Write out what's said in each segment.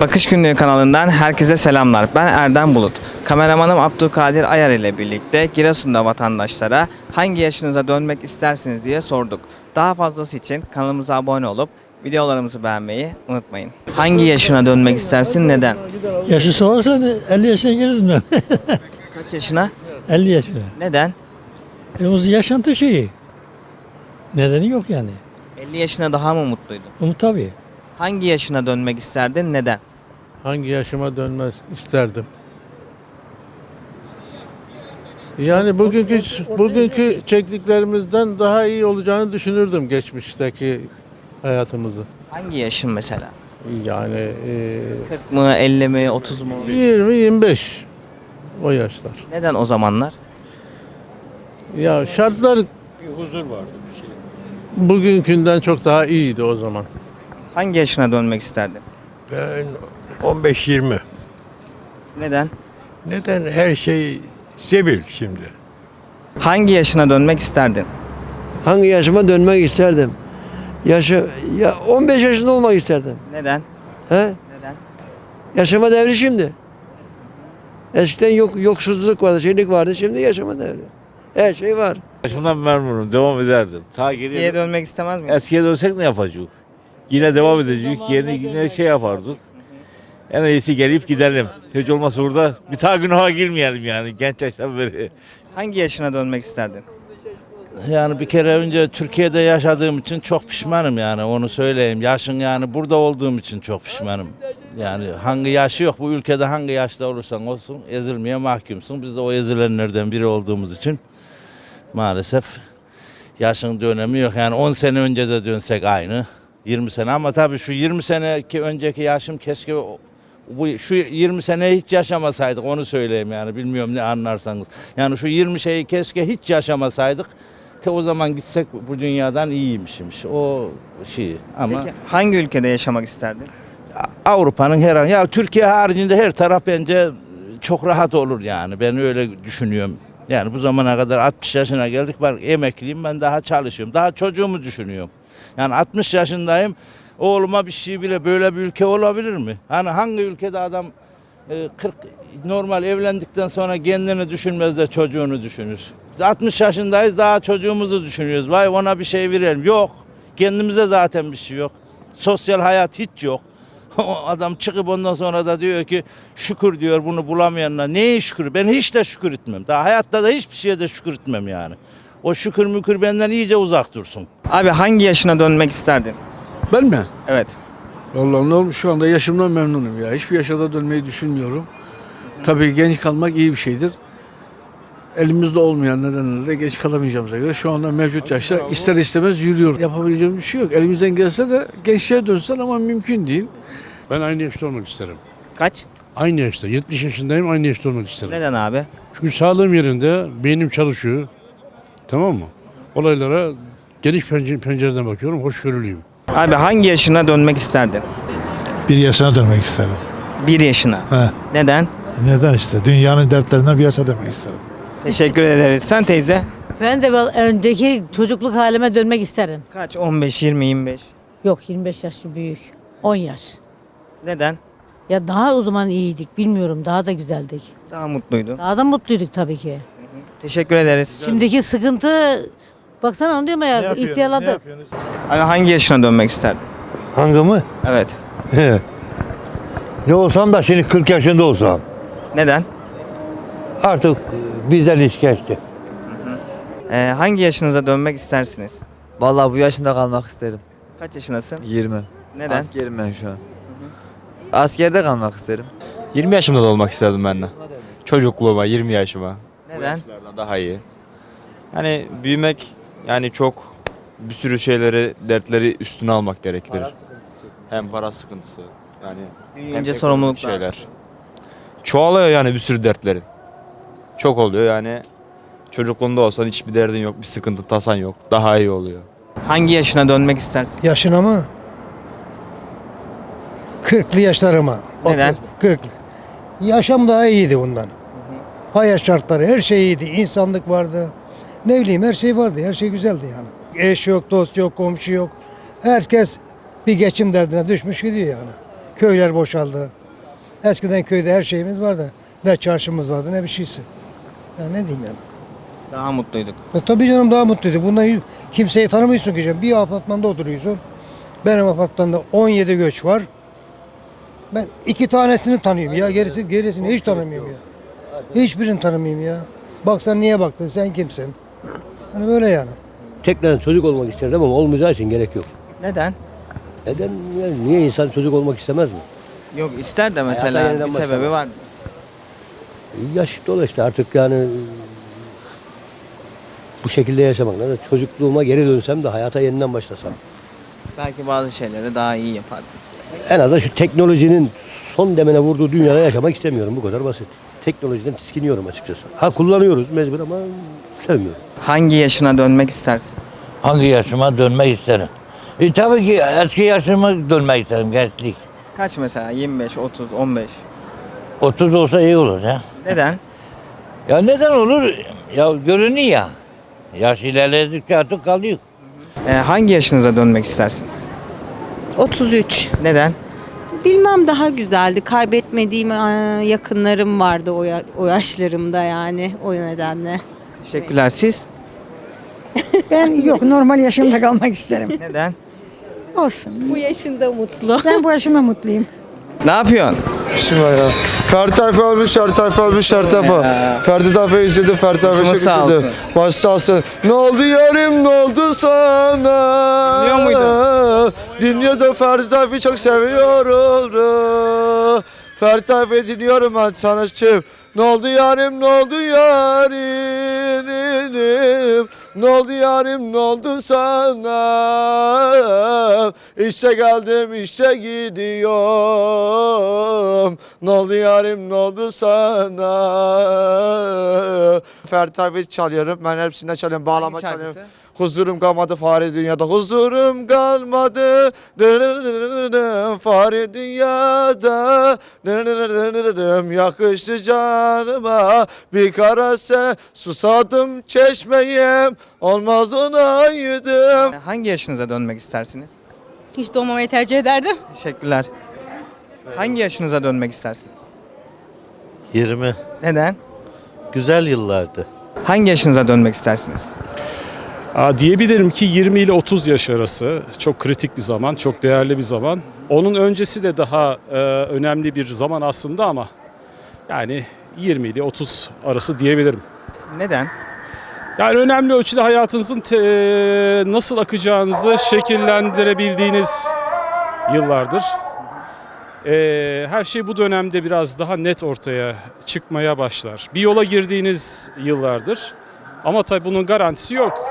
Bakış Günlüğü kanalından herkese selamlar. Ben Erdem Bulut. Kameramanım Abdülkadir Ayar ile birlikte Giresun'da vatandaşlara hangi yaşınıza dönmek istersiniz diye sorduk. Daha fazlası için kanalımıza abone olup videolarımızı beğenmeyi unutmayın. Hangi yaşına dönmek istersin neden? Yaşı sorarsan 50 yaşına gireriz ben. Kaç yaşına? 50 yaşına. Neden? E o yaşantı şeyi. Nedeni yok yani. 50 yaşına daha mı mutluydun? Bunu tabii. Hangi yaşına dönmek isterdin neden? Hangi yaşıma dönmez isterdim. Yani bugünkü bugünkü çektiklerimizden daha iyi olacağını düşünürdüm geçmişteki hayatımızı. Hangi yaşın mesela? Yani e, 40 mı, 50 mi, 30 mu? 20-25 o yaşlar. Neden o zamanlar? Ya şartlar huzur vardı Bugünkünden çok daha iyiydi o zaman. Hangi yaşına dönmek isterdin? Ben 15-20. Neden? Neden her şey sebil şimdi? Hangi yaşına dönmek isterdin? Hangi yaşıma dönmek isterdim? Yaşı ya 15 yaşında olmak isterdim. Neden? He? Neden? Yaşama devri şimdi. Eskiden yok yoksuzluk vardı, şeylik vardı. Şimdi yaşama devri. Her şey var. Yaşımdan memnunum. Devam ederdim. Ta Eskiye geriye dönmek istemez miydin? Eskiye dönsek ne yapacak? Yine devam edecek. Yine, yine şey yapardık. En iyisi gelip gidelim. Hiç olmazsa orada bir daha günaha girmeyelim yani genç yaştan beri. Hangi yaşına dönmek isterdin? Yani bir kere önce Türkiye'de yaşadığım için çok pişmanım yani onu söyleyeyim. Yaşın yani burada olduğum için çok pişmanım. Yani hangi yaşı yok bu ülkede hangi yaşta olursan olsun ezilmeye mahkumsun. Biz de o ezilenlerden biri olduğumuz için maalesef yaşın dönemi yok. Yani 10 sene önce de dönsek aynı. 20 sene ama tabii şu 20 sene ki önceki yaşım keşke bu şu 20 sene hiç yaşamasaydık onu söyleyeyim yani bilmiyorum ne anlarsanız. Yani şu 20 şeyi keşke hiç yaşamasaydık. Te o zaman gitsek bu dünyadan iyiymişmiş. O şey ama Peki hangi ülkede yaşamak isterdin? Avrupa'nın her ya Türkiye haricinde her taraf bence çok rahat olur yani. Ben öyle düşünüyorum. Yani bu zamana kadar 60 yaşına geldik. Ben emekliyim. Ben daha çalışıyorum. Daha çocuğumu düşünüyorum. Yani 60 yaşındayım. Oğluma bir şey bile böyle bir ülke olabilir mi? Hani hangi ülkede adam e, 40 normal evlendikten sonra kendini düşünmez de çocuğunu düşünür. Biz 60 yaşındayız daha çocuğumuzu düşünüyoruz. Vay ona bir şey verelim. Yok. Kendimize zaten bir şey yok. Sosyal hayat hiç yok. O adam çıkıp ondan sonra da diyor ki şükür diyor bunu bulamayanlar. Neye şükür? Ben hiç de şükür etmem. Daha hayatta da hiçbir şeye de şükür etmem yani. O şükür mükür benden iyice uzak dursun. Abi hangi yaşına dönmek isterdin? Ben mi? Evet. Vallahi ne olmuş şu anda yaşımdan memnunum ya. Hiçbir yaşada dönmeyi düşünmüyorum. Tabii genç kalmak iyi bir şeydir. Elimizde olmayan nedenlerle geç kalamayacağımıza göre şu anda mevcut yaşta ister istemez yürüyor. Yapabileceğimiz bir şey yok. Elimizden gelse de gençliğe dönsen ama mümkün değil. Ben aynı yaşta olmak isterim. Kaç? Aynı yaşta. 70 yaşındayım aynı yaşta olmak isterim. Neden abi? Çünkü sağlığım yerinde, beynim çalışıyor. Tamam mı? Olaylara geniş pence- pencereden bakıyorum, hoşgörülüyüm. Abi hangi yaşına dönmek isterdin? Bir yaşına dönmek isterim. Bir yaşına. He. Neden? Neden işte? Dünyanın dertlerinden bir yaşa dönmek isterim. Teşekkür ederiz. Sen teyze? Ben de val- önceki çocukluk halime dönmek isterim. Kaç? 15, 20, 25. Yok 25 yaşlı büyük. 10 yaş. Neden? Ya daha o zaman iyiydik bilmiyorum daha da güzeldik. Daha mutluydun. Daha da mutluyduk tabii ki. Teşekkür ederiz. Şimdiki sıkıntı baksana onu diyorum ya ihtiyarladık. Abi hangi yaşına dönmek isterdin? Hangımı? Evet. He. Ne olsam da şimdi 40 yaşında olsam. Neden? Artık bizden iş geçti. Ee, hangi yaşınıza dönmek istersiniz? Vallahi bu yaşında kalmak isterim. Kaç yaşındasın? 20. Neden? Askerim ben şu an. Askerde kalmak isterim. 20 yaşımda da olmak isterdim ben de. Çocukluğuma 20 yaşıma. Neden? Daha iyi. Hani büyümek yani çok bir sürü şeyleri, dertleri üstüne almak gerekir. Hem para sıkıntısı yani hem Büyüyünce ekonomik sorumluluklar. şeyler. Çoğalıyor yani bir sürü dertlerin. Çok oluyor yani çocukluğunda olsan hiçbir derdin yok, bir sıkıntı, tasan yok. Daha iyi oluyor. Hangi yaşına dönmek istersin? Yaşına mı? 40'lı yaşlarıma. Neden? 40'lı. Yaşam daha iyiydi bundan. Hayat şartları her şey iyiydi. İnsanlık vardı. Ne bileyim her şey vardı. Her şey güzeldi yani. Eş yok, dost yok, komşu yok. Herkes bir geçim derdine düşmüş gidiyor yani. Köyler boşaldı. Eskiden köyde her şeyimiz vardı. Ne çarşımız vardı ne bir şeysi. Ya ne diyeyim yani. Daha mutluyduk. E tabii canım daha mutluyduk. Bundan kimseyi tanımıyorsun ki. canım. Bir apartmanda oturuyorsun. Benim apartmanda 17 göç var. Ben iki tanesini tanıyorum ya. Gerisi, gerisini hiç tanımıyorum ya. Hiçbirini tanımıyorum ya. Bak sen niye baktın? Sen kimsin? Hani böyle yani. Tekrar çocuk olmak isterim ama olmayacağı için gerek yok. Neden? Neden? Yani Niye insan çocuk olmak istemez mi? Yok ister de Hayata mesela yeniden bir sebebi başlamak. var. Yaş dolu işte artık yani bu şekilde yaşamak. Yani çocukluğuma geri dönsem de hayata yeniden başlasam. Belki bazı şeyleri daha iyi yapar. En azından şu teknolojinin son demene vurduğu dünyada yaşamak istemiyorum. Bu kadar basit. Teknolojiden tiskiniyorum açıkçası. Ha kullanıyoruz mecbur ama sevmiyorum. Hangi yaşına dönmek istersin? Hangi yaşıma dönmek isterim? E, tabii ki eski yaşıma dönmek isterim gençlik. Kaç mesela? 25, 30, 15. 30 olsa iyi olur ya. Neden? Ya neden olur? Ya görünüyor ya. Yaş ilerledikçe artık kalıyor. Ee, hangi yaşınıza dönmek istersiniz? 33. Neden? Bilmem daha güzeldi. Kaybetmediğim eee, yakınlarım vardı o, ya- o yaşlarımda yani o nedenle. Teşekkürler. Siz? Ben yok normal yaşımda kalmak isterim. Neden? Olsun. Bu yaşında mutlu. Ben bu yaşımda mutluyum. Ne yapıyorsun? Şimdi ya. Ferdi Tayfa olmuş, Ferdi Tayfa olmuş, Ferdi Tayfa. Ferdi Tayfa izledim, Ferdi Tayfa Başımız çok sağ olsun. Baş sağ olsun. Ne oldu yarim, ne oldu sana? Dinliyor muydun? Dinliyordum, Ferdi Tayfa'yı çok seviyorum. Ferdi Tayfa'yı dinliyorum ben sanatçım. Ne oldu yarim, ne oldu yarim? Ne oldu yarim, ne oldu sana? İşte geldim, işte gidiyorum. Ne oldu yarim, ne oldu sana? Ferdi Tayfa'yı çalıyorum, ben hepsine çalıyorum, bağlama çalıyorum. şarkısı? Huzurum kalmadı fare dünyada Huzurum kalmadı Fare dünyada Yakıştı canıma Bir karase Susadım çeşmeyim Olmaz olaydım Ee, Hangi yaşınıza dönmek istersiniz? Hiç doğmamayı tercih ederdim. Teşekkürler. Hangi yaşınıza dönmek istersiniz? 20. Neden? Güzel yıllardı. Hangi yaşınıza dönmek istersiniz? Diyebilirim ki 20 ile 30 yaş arası çok kritik bir zaman, çok değerli bir zaman. Onun öncesi de daha e, önemli bir zaman aslında ama yani 20 ile 30 arası diyebilirim. Neden? Yani önemli ölçüde hayatınızın nasıl akacağınızı şekillendirebildiğiniz yıllardır. Ee, her şey bu dönemde biraz daha net ortaya çıkmaya başlar. Bir yola girdiğiniz yıllardır. Ama tabii bunun garantisi yok.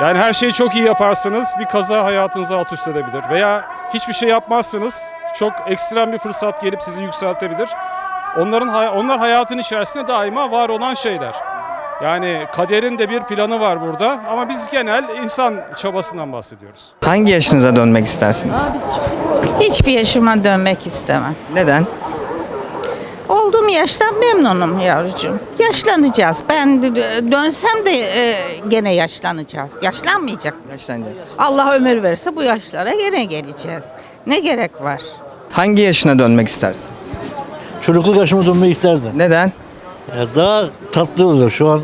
Yani her şeyi çok iyi yaparsınız, bir kaza hayatınızı alt üst edebilir. Veya hiçbir şey yapmazsınız, çok ekstrem bir fırsat gelip sizi yükseltebilir. Onların onlar hayatın içerisinde daima var olan şeyler. Yani kaderin de bir planı var burada ama biz genel insan çabasından bahsediyoruz. Hangi yaşınıza dönmek istersiniz? Hiçbir yaşıma dönmek istemem. Neden? Olduğum yaştan memnunum yavrucuğum. Yaşlanacağız. Ben dönsem de e, gene yaşlanacağız. Yaşlanmayacak. Yaşlanacağız. Allah ömür verirse bu yaşlara gene geleceğiz. Ne gerek var? Hangi yaşına dönmek istersin? Çocukluk yaşıma dönmeyi isterdim. Neden? Ya daha tatlı olur. Şu an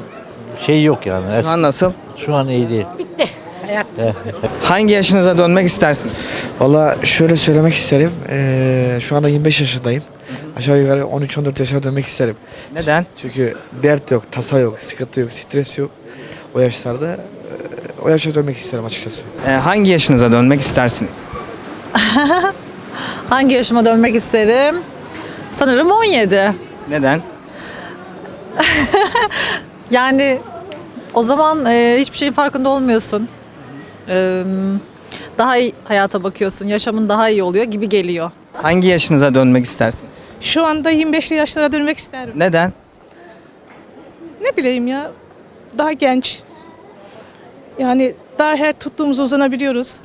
şey yok yani. Şu an nasıl? Şu an iyi değil. Bitti. Hayat. Hangi yaşınıza dönmek istersin? Valla şöyle söylemek isterim. Ee, şu anda 25 yaşındayım. Aşağı yukarı 13-14 yaşına dönmek isterim. Neden? Çünkü dert yok, tasa yok, sıkıntı yok, stres yok. O yaşlarda e, o yaşa dönmek isterim açıkçası. Ee, hangi yaşınıza dönmek istersiniz? Hangi yaşıma dönmek isterim? Sanırım 17. Neden? Yani o zaman e, hiçbir şeyin farkında olmuyorsun. Ee, daha iyi hayata bakıyorsun. Yaşamın daha iyi oluyor gibi geliyor. Hangi yaşınıza dönmek istersin? Şu anda 25'li yaşlara dönmek isterim. Neden? Ne bileyim ya. Daha genç. Yani daha her tuttuğumuza uzanabiliyoruz.